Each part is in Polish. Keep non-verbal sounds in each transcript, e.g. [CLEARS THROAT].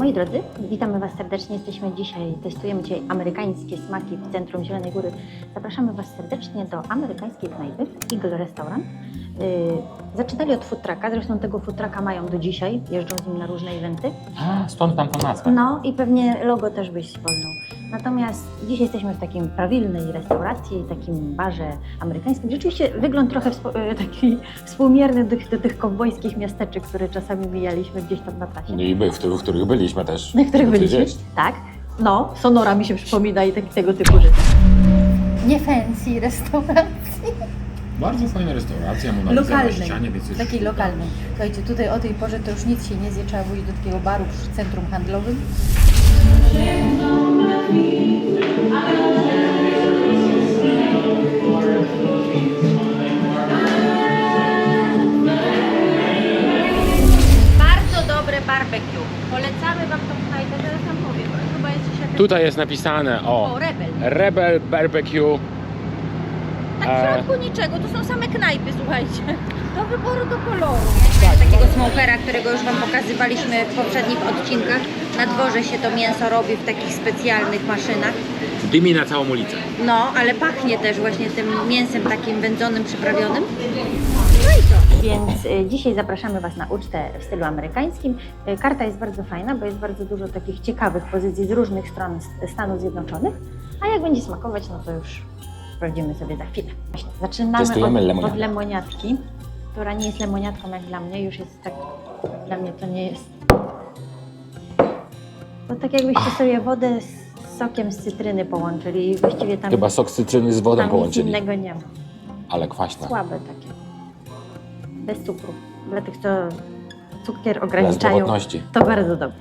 Moi drodzy, witamy Was serdecznie. Jesteśmy dzisiaj, testujemy dzisiaj amerykańskie smaki w centrum Zielonej Góry. Zapraszamy Was serdecznie do amerykańskiej knajpy Eagle Restaurant. Yy, zaczynali od food trucka, zresztą tego food trucka mają do dzisiaj, jeżdżą z nim na różne eventy. A, stąd tam ta nazwa. No i pewnie logo też byś wolnął. Natomiast dzisiaj jesteśmy w takim prawilnej restauracji, takim barze amerykańskim. Rzeczywiście wygląd trochę e, taki [LAUGHS] współmierny do, do tych kowbojskich miasteczek, które czasami mijaliśmy gdzieś tam na trasie. I by, w, tych, w których byliśmy też. Na których byliśmy? gdzieś. Tak. No, Sonora mi się przypomina i tak, tego typu rzeczy. nie fancy restauracji, Bardzo fajna restauracja, Mona Lisa na ścianie, więc jest takiej lokalnej. Słuchajcie, tutaj o tej porze to już nic się nie zje, trzeba wyjść do takiego baru przy centrum handlowym. Bardzo dobre barbecue. Polecamy Wam tą knajpę, zaraz Wam powiem. Chyba jest jakaś... Tutaj jest napisane O, o Rebel. Rebel Barbecue. Tak w E. środku niczego, to są same knajpy, słuchajcie. Do wyboru, do koloru. Takiego smokera, którego już Wam pokazywaliśmy w poprzednich odcinkach. Na dworze się to mięso robi w takich specjalnych maszynach. Dymi na całą ulicę. No, ale pachnie też właśnie tym mięsem takim wędzonym, przyprawionym. No i co? Więc y, dzisiaj zapraszamy Was na ucztę w stylu amerykańskim. Y, karta jest bardzo fajna, bo jest bardzo dużo takich ciekawych pozycji z różnych stron S- Stanów Zjednoczonych. A jak będzie smakować, no to już sprawdzimy sobie za chwilę. Właśnie, Zaczynamy od, lemoniadę. od lemoniatki, która nie jest lemoniatką jak dla mnie, już jest tak, dla mnie to nie jest. To tak jakbyście sobie wodę z sokiem z cytryny połączyli i właściwie tam Chyba sok z cytryny z wodą tam nic połączyli. innego nie ma. Ale kwaśna. Słabe takie. Bez cukru. Dla tych, co cukier Dla ograniczają, zdrowotności. to bardzo dobre.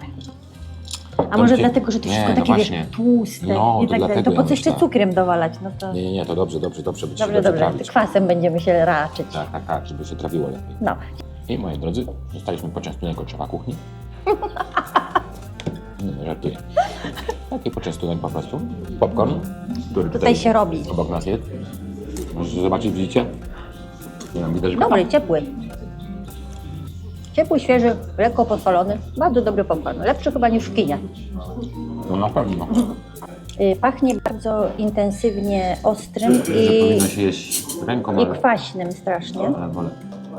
A może ci- dlatego, że to Nie, wszystko no takie właśnie. wiesz, tłuste No, i to tak dalej. dlatego To po ja co jeszcze myślałem. cukrem dowalać? No to Nie, nie, nie, to dobrze, dobrze, dobrze, by ci dobrze, dobrze dobrze. trawić. Kwasem będziemy się raczyć. Tak, tak, tak, żeby się trawiło lepiej. No. I moi drodzy, zostaliśmy poczęstunek od szefa kuchni. [LAUGHS] Nie, żartuję. Taki poczęstunek po prostu. Popcorn, który Tutaj się robi. obok nas jest. Możecie zobaczyć, widzicie? Nie mam widać, że Dobry, ciepły. Ciepły, świeży, lekko posolony. Bardzo dobry popcorn. Lepszy chyba niż w kinie. No na pewno. Y, Pachnie bardzo intensywnie ostrym Że powinno i, się jeść ręką, i ale... kwaśnym strasznie. ale wolę.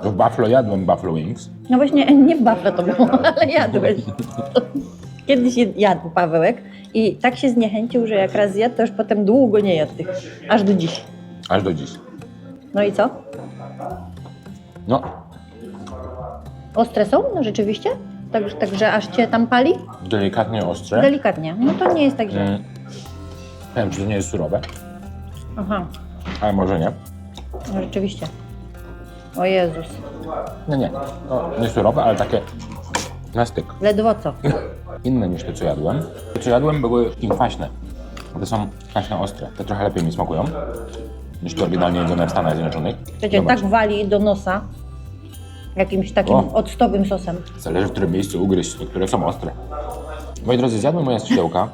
W Buffalo jadłem Buffalo Wings. No właśnie, [LAUGHS] nie w Buffalo to było, ale jadłeś. [LAUGHS] Kiedyś jadł Pawełek i tak się zniechęcił, że jak raz zjadł, to już potem długo nie jadł tych. Aż do dziś. Aż do dziś. No i co? No, Ostre są? No rzeczywiście? Tak, także aż cię tam pali? delikatnie ostre. Delikatnie. No to nie jest tak źle. Mm. Nie wiem, czy to nie jest surowe, Aha, ale może nie. no rzeczywiście. O Jezus. Nie, nie. No, nie surowe, ale takie na styk. Ledwo co. [LAUGHS] Inne niż te, co jadłem. Te, co jadłem, były im kwaśne. Te są kwaśne ostre. Te trochę lepiej mi smakują niż te oryginalnie jedzone w Stanach Zjednoczonych. Przecież tak wali do nosa jakimś takim O. octowym sosem. Zależy w którym miejscu ugryźć. Niektóre są ostre. Moi drodzy, zjadłem moje skrzydełka.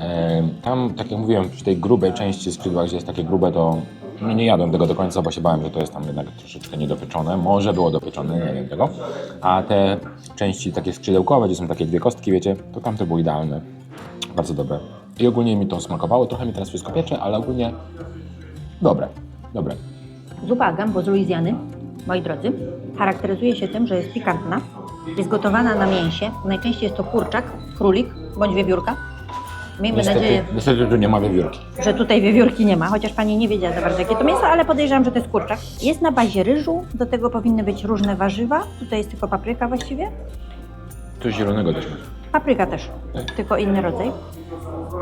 E, Tam, tak jak mówiłem, przy tej grubej części skrzydła, gdzie jest takie grube, to nie jadłem tego do końca, bo się bałem, że to jest tam jednak troszeczkę niedopieczone. Może było dopieczone, nie wiem tego. A te części takie skrzydełkowe, gdzie są takie dwie kostki, wiecie, to tam to było idealne. Bardzo dobre. I ogólnie mi to smakowało. Trochę mi teraz wszystko piecze, ale ogólnie dobre. Dobre. Zupa gambo z Luizjany, moi drodzy, charakteryzuje się tym, że jest pikantna, jest gotowana na mięsie. Najczęściej jest to kurczak, królik bądź wiewiórka. Miejmy Niestety, nadzieję, niestety tu nie ma wiewiórki. że tutaj wiewiórki nie ma, chociaż pani nie wiedziała za bardzo jakie to mięso, ale podejrzewam, że to jest kurczak. Jest na bazie ryżu, do tego powinny być różne warzywa. Tutaj jest tylko papryka właściwie. Coś zielonego też ma. Papryka też, Tak. tylko inny rodzaj.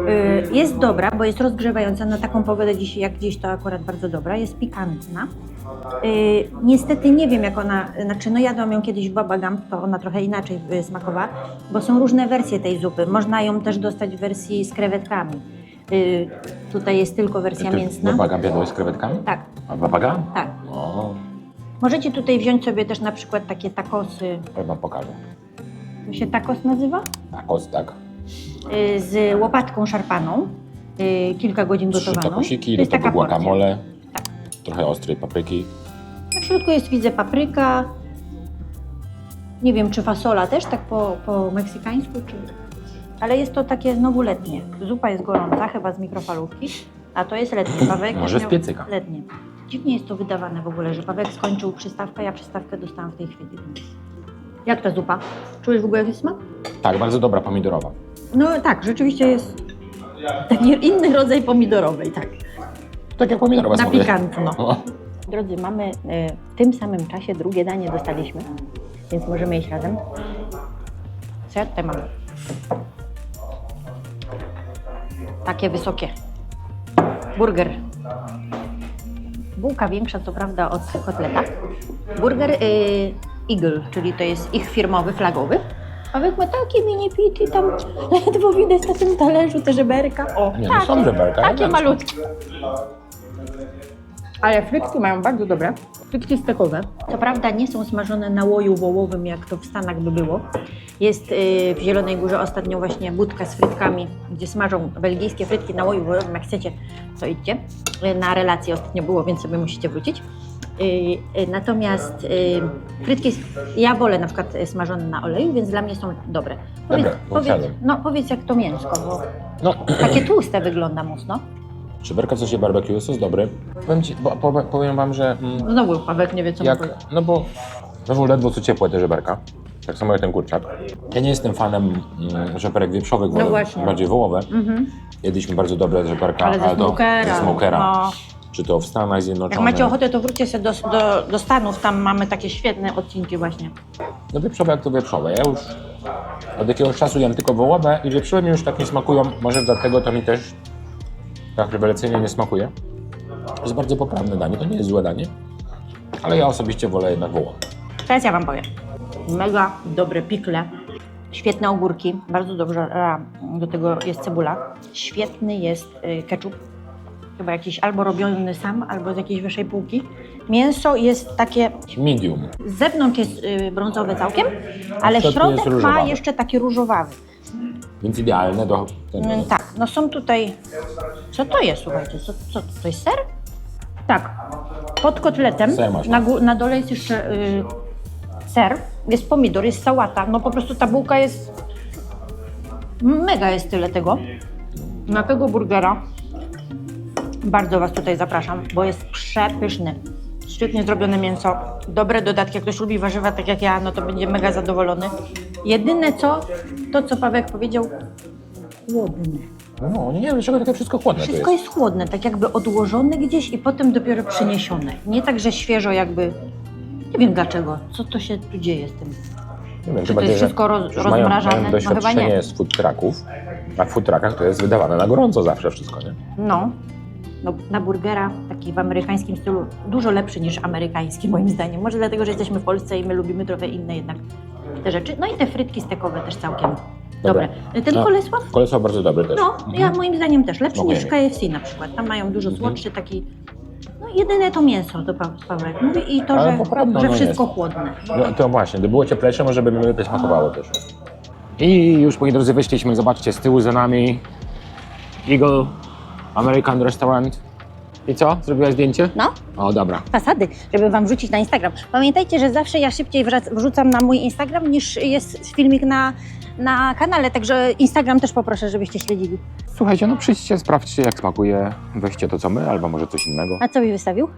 Yy, Jest dobra, bo jest rozgrzewająca na taką pogodę dziś, jak dziś to akurat bardzo dobra. Jest pikantna. Yy, Niestety nie wiem jak ona, znaczy no jadłam ją kiedyś w Baba Gump, to ona trochę inaczej yy, smakowała, bo są różne wersje tej zupy. Można ją też dostać w wersji z krewetkami. Tutaj jest tylko wersja Ty mięsna. babaga jadłeś z krewetkami? Tak, A babaga? tak. O, Możecie tutaj wziąć sobie też na przykład takie takosy. ja wam pokażę. To się tacos nazywa? Tacos, tak. Y, z łopatką szarpaną, y, kilka godzin Trzy gotowaną. takosiki, To do tego guacamole, trochę ostrej papryki. Na środku jest, widzę, papryka, Nie wiem, czy fasola też tak po, po meksykańsku, czy... Ale jest to takie znowu letnie. Zupa jest gorąca, chyba z mikrofalówki, a to jest letnie. [CLEARS THROAT] Pawełek Może z piecyka. Letnie. Dziwnie jest to wydawane w ogóle, że Pawełek skończył przystawkę, ja przystawkę dostałam w tej chwili. Jak ta zupa? Czujesz w ogóle jakiś smak? Tak, bardzo dobra pomidorowa. No tak, rzeczywiście jest taki inny rodzaj pomidorowej, tak. Tak jak pomidorowa Na smakuje. pikantno. O, Drodzy, mamy e, w tym samym czasie drugie danie dostaliśmy, więc możemy jeść razem. Co ja tutaj mam? Takie wysokie. Burger. Bułka większa, co prawda, od kotleta. Burger y, Eagle, czyli to jest ich firmowy, flagowy. A wy ma takie mini pity, tam ledwo widać na tym talerzu te żeberka. O, Nie, no są żeberka, Takie elegancko. malutkie. Ale frytki mają bardzo dobre. Frytki stekowe. Co prawda nie są smażone na łoju wołowym, jak to w Stanach by było. Jest y, w Zielonej Górze ostatnio właśnie budka z frytkami, gdzie smażą belgijskie frytki na łoju wołowym. Jak chcecie, to idźcie. Y, Na relacji ostatnio było, więc sobie musicie wrócić. Y, y, Natomiast y, frytki, ja wolę na przykład smażone na oleju, więc dla mnie są dobre. Dobre, bo powiedz, no, powiedz jak to mięsko, bo No, takie tłuste wygląda mocno. szyberka w sosie barbecue, sos dobry. Powiem, ci, bo, powie- powiem wam, że mm, Znowu Pawełek nie wie, co jak, powiedzieć. no bo znowu ledwo co ciepłe te żeberka. Tak samo jak ten kurczak. Ja nie jestem fanem mm, żeberek wieprzowych, No wolę właśnie. bardziej wołowe. Mhm. Jedliśmy bardzo dobre żeberka, Ale ze to smokera. ze smokera. No. Czy to w Stanach Zjednoczonych. Jak macie ochotę, to wróćcie sobie do, do, do Stanów, tam mamy takie świetne odcinki właśnie. No wieprzowe jak to wieprzowe. Ja już od jakiegoś czasu jem tylko wołowe i wieprzowe mi już tak nie smakują. Może dlatego to mi też tak rewelacyjnie nie smakuje. To jest bardzo poprawne danie, to nie jest złe danie. Ale ja osobiście wolę jednak wołowe. Teraz ja Wam powiem. Mega dobre pikle, świetne ogórki, bardzo dobrze do tego jest cebula. Świetny jest y, ketchup, chyba jakiś albo robiony sam, albo z jakiejś wyższej półki. Mięso jest takie, Medium. z zewnątrz jest y, brązowe całkiem, ale środku środek ma różowawy. jeszcze taki różowawy. Więc idealne do tego. Mm, Tak, no są tutaj. Co to jest, słuchajcie? Co, co to jest ser? Tak. Pod kotletem Ser masz. na, gó- na dole jest jeszcze y, ser, jest pomidor, jest sałata. No po prostu ta bułka jest. Mega jest tyle tego. Na tego burgera bardzo Was tutaj zapraszam, bo jest przepyszny. Świetnie zrobione mięso, dobre dodatki. Jak ktoś lubi warzywa tak jak ja, no to będzie mega zadowolony. Jedyne co, to co Paweł powiedział, chłodne. No nie wiem, dlaczego takie wszystko chłodne Wszystko to jest. jest chłodne, tak jakby odłożone gdzieś i potem dopiero przyniesione. Nie tak, że świeżo jakby... Nie wiem dlaczego, co to się tu dzieje z tym. Nie wiem, to chyba jest wszystko roz- już mają, rozmrażane? mają No chyba doświadczenie nie. z food trucków, a w food truckach to jest wydawane na gorąco zawsze wszystko, nie? No, no na burgera, taki w amerykańskim stylu, dużo lepszy niż amerykański moim zdaniem. Może dlatego, że jesteśmy w Polsce i my lubimy trochę inne jednak te rzeczy. No i te frytki stekowe też całkiem dobre. Ten A, kolesław? Kolesław bardzo dobry też. No, Mhm. ja moim zdaniem też lepszy niż. KFC na przykład. Tam mają dużo słodszy taki. No jedyne to mięso, to Pa- mówi i to, Ale że, poprawne że ono wszystko jest. chłodne. No to właśnie, gdyby było cieplejsze, może by mi lepiej smakowało też. I już, moi drodzy, wyszliśmy, zobaczcie, z tyłu za nami Eagle American Restaurant. I co? Zrobiłaś zdjęcie? No, O, dobra. fasady, żeby wam wrzucić na Instagram. Pamiętajcie, że zawsze ja szybciej wrac- wrzucam na mój Instagram niż jest filmik na, na kanale, także Instagram też poproszę, żebyście śledzili. Słuchajcie, no przyjdźcie, sprawdźcie jak smakuje, weźcie to co my, albo może coś innego. A co mi wystawił?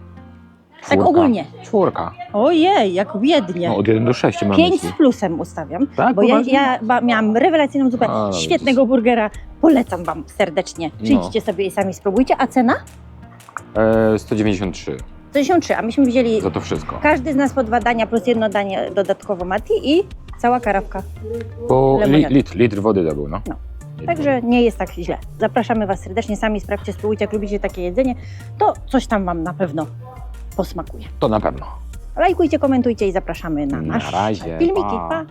Tak Czwórka. ogólnie. Czwórka. Ojej, jak biednie. No od 1 do 6 mam Pięć myśli. z plusem ustawiam, Tak? bo ja, ja ba, miałam rewelacyjną zupę, A, no świetnego burgera. Polecam wam serdecznie. Przyjdźcie sobie i sami spróbujcie. A cena? E, 193 63, a myśmy wzięli za to wszystko. każdy z nas po dwa dania plus jedno danie dodatkowo Mati i cała karawka. Po li, litr, litr wody to był, no. No. Także nie jest tak źle. Zapraszamy Was serdecznie, sami sprawdźcie, spróbujcie, jak lubicie takie jedzenie, to coś tam Wam na pewno posmakuje. To na pewno. Lajkujcie, komentujcie i zapraszamy na Na nasze razie, filmiki. pa. pa.